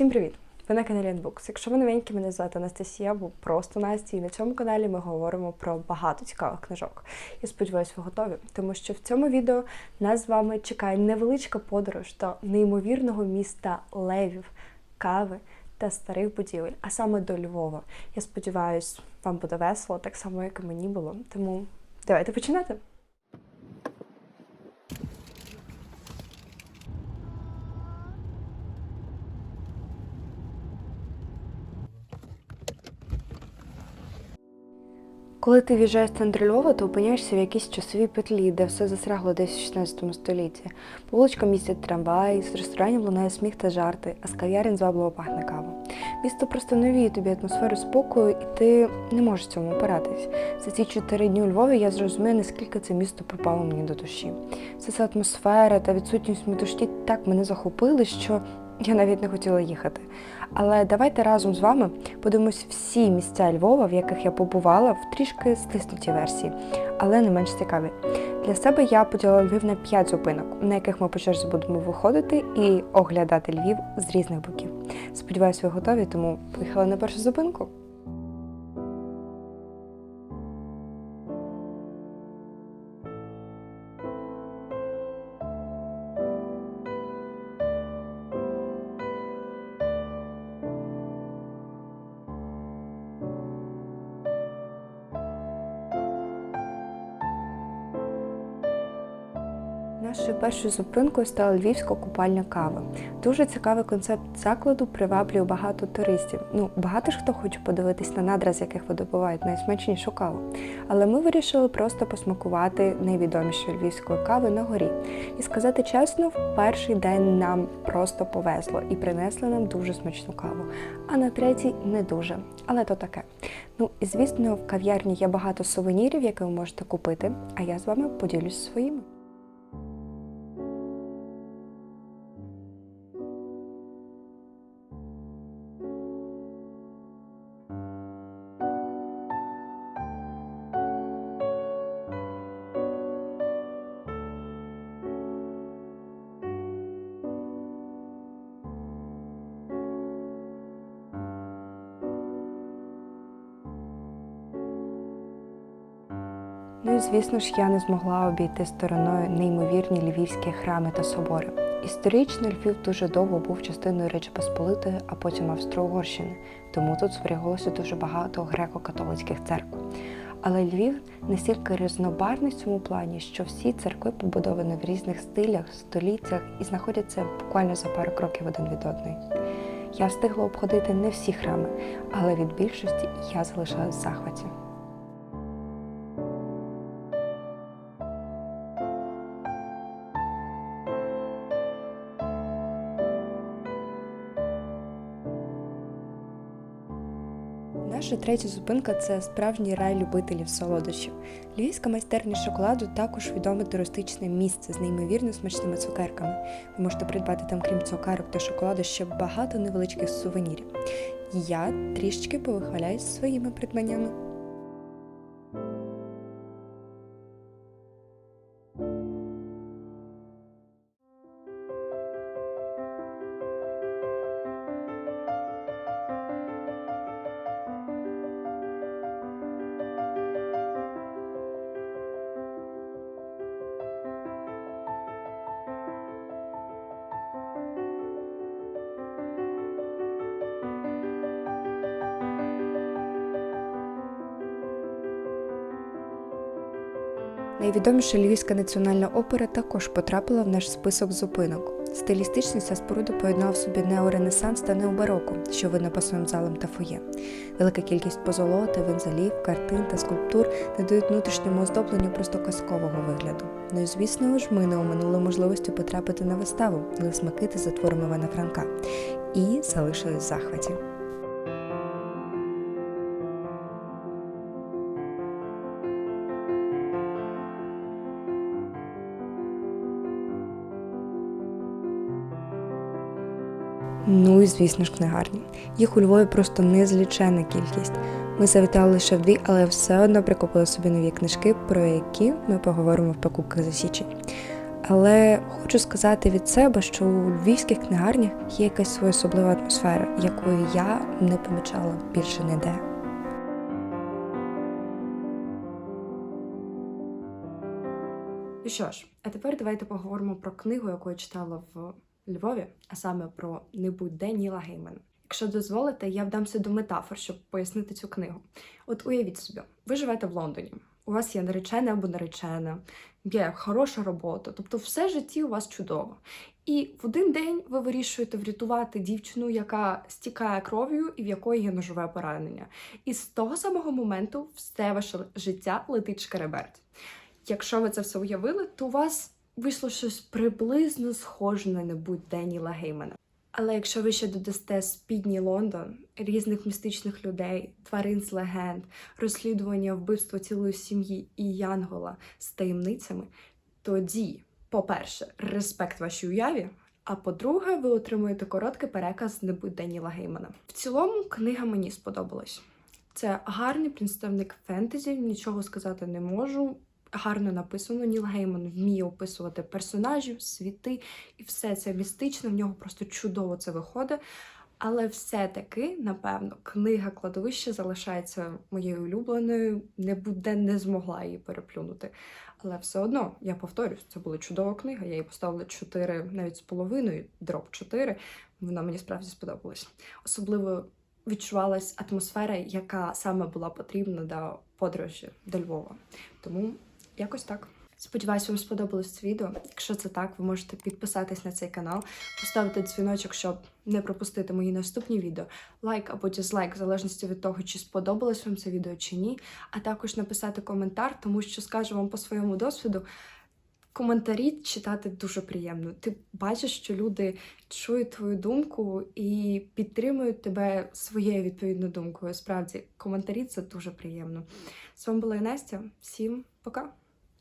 Всім привіт! Ви на каналі Unbox. Якщо ви новенькі, мене звати Анастасія, або просто Настя, і на цьому каналі ми говоримо про багато цікавих книжок. Я сподіваюся, ви готові, тому що в цьому відео нас з вами чекає невеличка подорож до неймовірного міста левів, кави та старих будівель, а саме до Львова. Я сподіваюся, вам буде весело, так само, як і мені було. Тому давайте починати. Коли ти в'їжджаєш з центру Львова, то опиняєшся в якійсь часовій петлі, де все застрягло десь в 16 столітті. По вуличкам містять трамваї, з ресторанів лунає сміх та жарти, а з кав'ярень звабливо пахне кава. Місто просто навіє тобі атмосферу спокою, і ти не можеш цьому опиратись. За ці чотири дні у Львові я зрозумію, наскільки це місто припало мені до душі. Вся ця атмосфера та відсутність метушні так мене захопили, що я навіть не хотіла їхати. Але давайте разом з вами подивимось всі місця Львова, в яких я побувала в трішки стиснутій версії, але не менш цікаві. Для себе я поділила Львів на 5 зупинок, на яких ми по черзі будемо виходити і оглядати Львів з різних боків. Сподіваюсь, ви готові, тому поїхали на першу зупинку. Нашою першою зупинкою стала львівська купальня кави. Дуже цікавий концепт закладу приваблює багато туристів. Ну, багато ж хто хоче подивитись на надра, з яких видобувають найсмачнішу каву. Але ми вирішили просто посмакувати найвідомішої львівської кави на горі. І сказати чесно, в перший день нам просто повезло і принесли нам дуже смачну каву. А на третій не дуже. Але то таке. Ну і звісно, в кав'ярні є багато сувенірів, які ви можете купити. А я з вами поділюсь своїми. Звісно ж, я не змогла обійти стороною неймовірні львівські храми та собори. Історично Львів дуже довго був частиною Речі Посполитої, а потім Австро-Угорщини, тому тут зберігалося дуже багато греко-католицьких церкв. Але Львів настільки різнобарний в цьому плані, що всі церкви побудовані в різних стилях, століттях і знаходяться буквально за пару кроків один від одної. Я встигла обходити не всі храми, але від більшості я залишалась в захваті. Наша третя зупинка це справжній рай любителів солодощів. Львівська майстерня шоколаду також відоме туристичне місце з неймовірно смачними цукерками. Ви можете придбати там, крім цукерок та шоколаду, ще багато невеличких сувенірів. Я трішечки повихваляюсь своїми придбаннями. Найвідоміша Львівська національна опера також потрапила в наш список зупинок. Стилістично ця споруда поєднала в собі неоренесанс та необароко, що видно по своїм залам та фоє. Велика кількість позолоти, вензалів, картин та скульптур надають внутрішньому оздобленню просто казкового вигляду. Ну і звісно ж, ми не оминули можливості потрапити на виставу Лис Микити за творами Івана Франка і залишились в захваті. Ну і звісно ж книгарні. Їх у Львові просто незліченна кількість. Ми завітали лише в дві, але все одно прикупили собі нові книжки, про які ми поговоримо в покупках за січень. Але хочу сказати від себе, що у львівських книгарнях є якась своя особлива атмосфера, якої я не помічала більше ніде. Ну що ж, а тепер давайте поговоримо про книгу, яку я читала в Львові, а саме про Не будь де Ніла. Якщо дозволите, я вдамся до метафор, щоб пояснити цю книгу. От уявіть собі, ви живете в Лондоні, у вас є наречене або наречена, є хороша робота, тобто все в житті у вас чудово. І в один день ви вирішуєте врятувати дівчину, яка стікає кров'ю і в якої є ножове поранення. І з того самого моменту все ваше життя летить шкереберть. Якщо ви це все уявили, то у вас вийшло щось приблизно схоже на небудь Деніла Геймана. Але якщо ви ще додасте спідній Лондон, різних містичних людей, тварин з легенд, розслідування вбивства цілої сім'ї і Янгола з таємницями, тоді, по-перше, респект вашій уяві. А по-друге, ви отримуєте короткий переказ не будь Деніла Геймана. В цілому книга мені сподобалась. Це гарний представник фентезі, нічого сказати не можу. Гарно написано. Ніл Гейман вміє описувати персонажів, світи, і все це містично, в нього просто чудово це виходить. Але все-таки, напевно, книга кладовище залишається моєю улюбленою, не буде не змогла її переплюнути. Але все одно, я повторюсь, це була чудова книга. Я їй поставила 4, навіть з половиною, дроп 4. Вона мені справді сподобалась. Особливо відчувалась атмосфера, яка саме була потрібна до подорожі до Львова. Тому якось так. Сподіваюсь, вам сподобалось це відео. Якщо це так, ви можете підписатись на цей канал, поставити дзвіночок, щоб не пропустити мої наступні відео, лайк або дізлайк, в залежності від того, чи сподобалось вам це відео чи ні. А також написати коментар, тому що скажу вам по своєму досвіду. Коментарі читати дуже приємно. Ти бачиш, що люди чують твою думку і підтримують тебе своєю відповідною думкою. Справді, коментарі це дуже приємно. З вами була Настя. Всім пока!